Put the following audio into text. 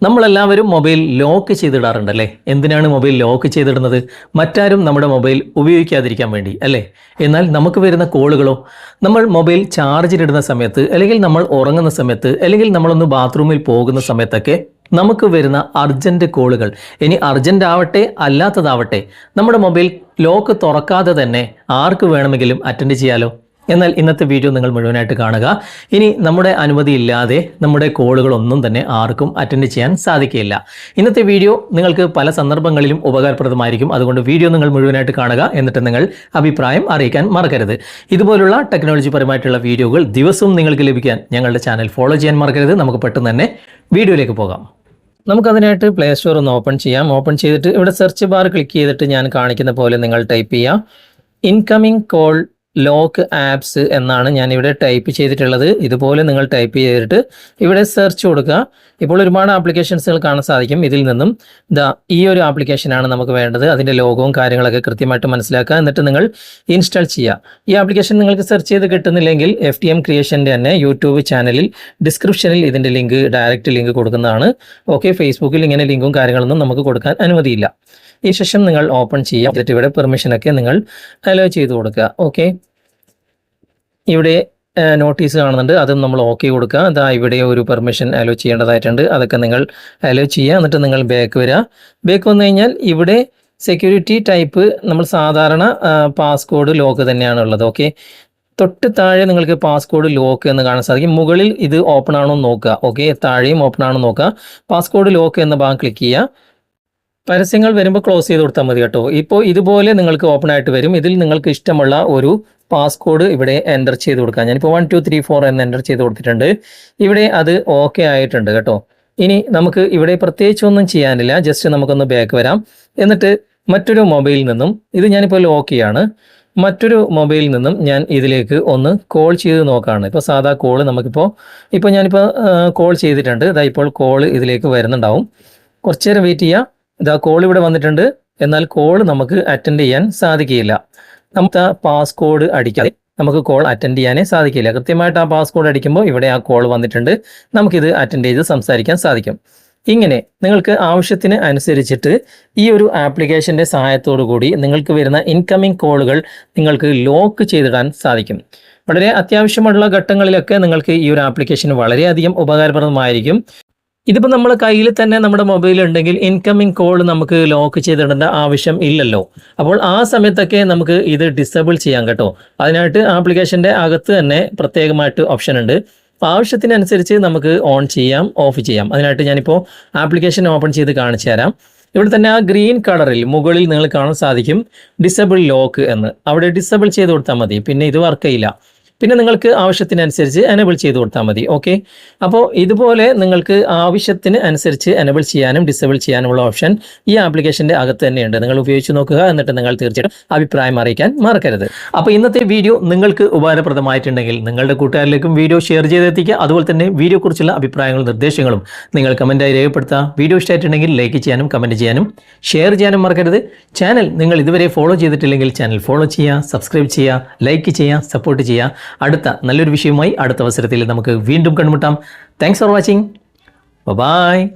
നമ്മളെല്ലാവരും mobile lock ചെയ്തിടാറുണ്ടല്ലേ? എന്തിനാണ് mobile lock ചെയ്തിടുന്നത്? മറ്റാരും നമ്മുടെ മൊബൈൽ ഉപയോഗിക്കാതിരിക്കാൻ വേണ്ടി അല്ലേ? എന്നാൽ നമുക്ക് വരുന്ന കോളുകളോ നമ്മൾ മൊബൈൽ ചാർജിലിടുന്ന സമയത്ത് അല്ലെങ്കിൽ നമ്മൾ ഉറങ്ങുന്ന സമയത്ത് അല്ലെങ്കിൽ നമ്മളൊന്ന് ബാത്റൂമിൽ പോകുന്ന സമയത്തൊക്കെ നമുക്ക് വരുന്ന അർജന്റ് കോളുകൾ. ഇനി അർജന്റ് ആവട്ടെ അല്ലാത്തതാവട്ടെ നമ്മുടെ മൊബൈൽ ലോക്ക് തുറക്കാതെ തന്നെ ആർക്ക് വേണമെങ്കിലും അറ്റൻഡ് ചെയ്യാലോ? എന്നാൽ ഇന്നത്തെ വീഡിയോ നിങ്ങൾ മുഴുവനായിട്ട് കാണുക. ഇനി നമ്മുടെ അനുമതി ഇല്ലാതെ നമ്മുടെ കോളുകളൊന്നും തന്നെ ആർക്കും അറ്റൻഡ് ചെയ്യാൻ സാധിക്കില്ല ഇന്നത്തെ വീഡിയോ നിങ്ങൾക്ക് പല സന്ദർഭങ്ങളിലും ഉപകാരപ്രദമായിരിക്കും. അതുകൊണ്ട് വീഡിയോ നിങ്ങൾ മുഴുവനായിട്ട് കാണുക എന്നിട്ട് നിങ്ങൾ അഭിപ്രായം അറിയിക്കാൻ മറക്കരുത്. ഇതുപോലുള്ള ടെക്നോളജി പരമായിട്ടുള്ള വീഡിയോകൾ ദിവസവും നിങ്ങൾക്ക് ലഭിക്കാൻ ഞങ്ങളുടെ ചാനൽ ഫോളോ ചെയ്യാൻ മറക്കരുത്. നമുക്ക് പെട്ടെന്ന് തന്നെ വീഡിയോയിലേക്ക് പോകാം. നമുക്കതിനായിട്ട് പ്ലേ സ്റ്റോർ ഒന്ന് ഓപ്പൺ ചെയ്യാം. ഓപ്പൺ ചെയ്തിട്ട് ഇവിടെ സെർച്ച് ബാർ ക്ലിക്ക് ചെയ്തിട്ട് ഞാൻ കാണിക്കുന്ന പോലെ നിങ്ങൾ ടൈപ്പ് ചെയ്യുക. ഇൻകമിംഗ് കോൾ ലോക്ക് ആപ്സ് എന്നാണ് ഞാൻ ഇവിടെ ടൈപ്പ് ചെയ്തിട്ടുള്ളത്. ഇതുപോലെ നിങ്ങൾ ടൈപ്പ് ചെയ്തിട്ട് ഇവിടെ സെർച്ച് കൊടുക്കുക. ഇപ്പോൾ ഒരുപാട് ആപ്ലിക്കേഷൻസുകൾ കാണാൻ സാധിക്കും. ഇതിൽ നിന്നും ദാ ഈ ഒരു ആപ്ലിക്കേഷനാണ് നമുക്ക് വേണ്ടത്. അതിന്റെ ലോഗവും കാര്യങ്ങളൊക്കെ കൃത്യമായിട്ട് മനസ്സിലാക്കുക. എന്നിട്ട് നിങ്ങൾ ഇൻസ്റ്റാൾ ചെയ്യുക. ഈ ആപ്ലിക്കേഷൻ നിങ്ങൾക്ക് സെർച്ച് ചെയ്ത് കിട്ടുന്നില്ലെങ്കിൽ എഫ് ടി എം ക്രിയേഷന്റെ തന്നെ യൂട്യൂബ് ചാനലിൽ ഡിസ്ക്രിപ്ഷനിൽ ഇതിന്റെ ലിങ്ക് ഡയറക്റ്റ് ലിങ്ക് കൊടുക്കുന്നതാണ്. ഓക്കെ ഫേസ്ബുക്കിൽ ഇങ്ങനെ ലിങ്കും കാര്യങ്ങളൊന്നും നമുക്ക് കൊടുക്കാൻ അനുമതിയില്ല. ഈ ശേഷം നിങ്ങൾ ഓപ്പൺ ചെയ്യാം എന്നിട്ട് ഇവിടെ പെർമിഷനൊക്കെ നിങ്ങൾ അലോ ചെയ്ത് കൊടുക്കുക. ഓക്കെ ഇവിടെ നോട്ടീസ് കാണുന്നുണ്ട്. അതും നമ്മൾ ഓക്കെ കൊടുക്കുക. അതാ ഇവിടെ ഒരു പെർമിഷൻ അലോ ചെയ്യേണ്ടതായിട്ടുണ്ട്. അതൊക്കെ നിങ്ങൾ അലോ ചെയ്യുക. എന്നിട്ട് നിങ്ങൾ ബാക്ക് വരിക. ബാക്ക് വന്നു കഴിഞ്ഞാൽ ഇവിടെ സെക്യൂരിറ്റി ടൈപ്പ് നമ്മൾ സാധാരണ പാസ്കോഡ് ലോക്ക് തന്നെയാണ് ഉള്ളത്. ഓക്കെ തൊട്ട് താഴെ നിങ്ങൾക്ക് പാസ്കോഡ് ലോക്ക് എന്ന് കാണാൻ സാധിക്കും. മുകളിൽ ഇത് ഓപ്പൺ ആണോ നോക്കുക. ഓക്കെ താഴെയും ഓപ്പൺ ആണോ നോക്കുക. പാസ്കോഡ് ലോക്ക് എന്ന ഭാഗം ക്ലിക്ക് ചെയ്യുക. പരസ്യങ്ങൾ വരുമ്പോൾ ക്ലോസ് ചെയ്ത് കൊടുത്താൽ മതി കേട്ടോ. ഇപ്പോൾ ഇതുപോലെ നിങ്ങൾക്ക് ഓപ്പൺ ആയിട്ട് വരും. ഇതിൽ നിങ്ങൾക്ക് ഇഷ്ടമുള്ള ഒരു പാസ്കോഡ് ഇവിടെ എന്റർ ചെയ്ത് കൊടുക്കാം. ഞാനിപ്പോൾ വൺ ടു ത്രീ ഫോർ എന്ന് എന്റർ ചെയ്ത് കൊടുത്തിട്ടുണ്ട്. ഇവിടെ അത് ഓക്കെ ആയിട്ടുണ്ട് കേട്ടോ. ഇനി നമുക്ക് ഇവിടെ പ്രത്യേകിച്ച് ഒന്നും ചെയ്യാനില്ല. ജസ്റ്റ് നമുക്കൊന്ന് ബാക്ക് വരാം. എന്നിട്ട് മറ്റൊരു മൊബൈലിൽ നിന്നും ഇത് ഞാനിപ്പോൾ ലോക്ക് ആണ് മറ്റൊരു മൊബൈലിൽ നിന്നും ഞാൻ ഇതിലേക്ക് ഒന്ന് കോൾ ചെയ്ത് നോക്കുകയാണ് ഇപ്പോൾ സാധാ കോൾ നമുക്കിപ്പോൾ ഇപ്പോൾ ഞാനിപ്പോൾ കോൾ ചെയ്തിട്ടുണ്ട്. ഇതാ ഇപ്പോൾ കോൾ ഇതിലേക്ക് വരുന്നുണ്ടാവും. കുറച്ച് നേരം വെയിറ്റ് ചെയ്യുക ഇതാ കോൾ ഇവിടെ വന്നിട്ടുണ്ട്. എന്നാൽ കോൾ നമുക്ക് അറ്റൻഡ് ചെയ്യാൻ സാധിക്കില്ല നമുക്ക് ആ പാസ്കോഡ് അടിക്കാതെ നമുക്ക് കോൾ അറ്റൻഡ് ചെയ്യാനേ സാധിക്കില്ല കൃത്യമായിട്ട് ആ പാസ്കോഡ് അടിക്കുമ്പോൾ ഇവിടെ ആ കോൾ വന്നിട്ടുണ്ട്. നമുക്കിത് അറ്റൻഡ് ചെയ്ത് സംസാരിക്കാൻ സാധിക്കും. ഇങ്ങനെ നിങ്ങൾക്ക് ആവശ്യത്തിന് അനുസരിച്ചിട്ട് ഈ ഒരു ആപ്ലിക്കേഷന്റെ സഹായത്തോടു കൂടി നിങ്ങൾക്ക് വരുന്ന ഇൻകമിംഗ് കോളുകൾ നിങ്ങൾക്ക് ലോക്ക് ചെയ്തിടാൻ സാധിക്കും. വളരെ അത്യാവശ്യമുള്ള ഘട്ടങ്ങളിലൊക്കെ നിങ്ങൾക്ക് ഈ ഒരു ആപ്ലിക്കേഷൻ വളരെയധികം ഉപകാരപ്രദമായിരിക്കും. ഇതിപ്പോൾ നമ്മൾ കയ്യിൽ തന്നെ നമ്മുടെ മൊബൈൽ ഉണ്ടെങ്കിൽ ഇൻകമ്മിങ് കോൾ നമുക്ക് ലോക്ക് ചെയ്തിടേണ്ട ആവശ്യം ഇല്ലല്ലോ. അപ്പോൾ ആ സമയത്തൊക്കെ നമുക്ക് ഇത് ഡിസേബിൾ ചെയ്യാം കേട്ടോ. അതിനായിട്ട് ആപ്ലിക്കേഷന്റെ അകത്ത് തന്നെ പ്രത്യേകമായിട്ട് ഓപ്ഷൻ ഉണ്ട്. ആവശ്യത്തിനനുസരിച്ച് നമുക്ക് ഓൺ ചെയ്യാം ഓഫ് ചെയ്യാം. അതിനായിട്ട് ഞാനിപ്പോൾ ആപ്ലിക്കേഷൻ ഓപ്പൺ ചെയ്ത് കാണിച്ചു തരാം. ഇവിടെ തന്നെ ആ ഗ്രീൻ കളറിൽ മുകളിൽ നിങ്ങൾ കാണാൻ സാധിക്കും ഡിസേബിൾ ലോക്ക് എന്ന്. അവിടെ ഡിസേബിൾ ചെയ്ത് കൊടുത്താൽ മതി. പിന്നെ ഇത് വർക്ക് ചെയ്യില്ല. പിന്നെ നിങ്ങൾക്ക് ആവശ്യത്തിനനുസരിച്ച് എനബിൾ ചെയ്ത് കൊടുത്താൽ മതി ഓക്കെ അപ്പോൾ ഇതുപോലെ നിങ്ങൾക്ക് ആവശ്യത്തിന് അനുസരിച്ച് എനബിൾ ചെയ്യാനും ഡിസേബിൾ ചെയ്യാനുമുള്ള ഓപ്ഷൻ ഈ ആപ്ലിക്കേഷന്റെ അകത്ത് തന്നെയുണ്ട്. നിങ്ങൾ ഉപയോഗിച്ച് നോക്കുക എന്നിട്ട് നിങ്ങൾ തീർച്ചയായിട്ടും അഭിപ്രായം അറിയിക്കാൻ മറക്കരുത്. അപ്പോൾ ഇന്നത്തെ വീഡിയോ നിങ്ങൾക്ക് ഉപകാരപ്രദമായിട്ടുണ്ടെങ്കിൽ നിങ്ങളുടെ കൂട്ടുകാരിലേക്കും വീഡിയോ ഷെയർ ചെയ്തെത്തിക്കുക. അതുപോലെ തന്നെ വീഡിയോക്കുറിച്ചുള്ള അഭിപ്രായങ്ങളും നിർദ്ദേശങ്ങളും നിങ്ങൾ കമന്റായി രേഖപ്പെടുത്തുക. വീഡിയോ ഇഷ്ടമായിട്ടുണ്ടെങ്കിൽ ലൈക്ക് ചെയ്യാനും കമന്റ് ചെയ്യാനും ഷെയർ ചെയ്യാനും മറക്കരുത്. ചാനൽ നിങ്ങൾ ഇതുവരെ ഫോളോ ചെയ്തിട്ടില്ലെങ്കിൽ ചാനൽ ഫോളോ ചെയ്യുക സബ്സ്ക്രൈബ് ചെയ്യുക ലൈക്ക് ചെയ്യുക സപ്പോർട്ട് ചെയ്യുക. അടുത്ത നല്ലൊരു വിഷയവുമായി അടുത്ത അവസരത്തിൽ നമുക്ക് വീണ്ടും കണ്ടുമുട്ടാം. Thanks for watching bye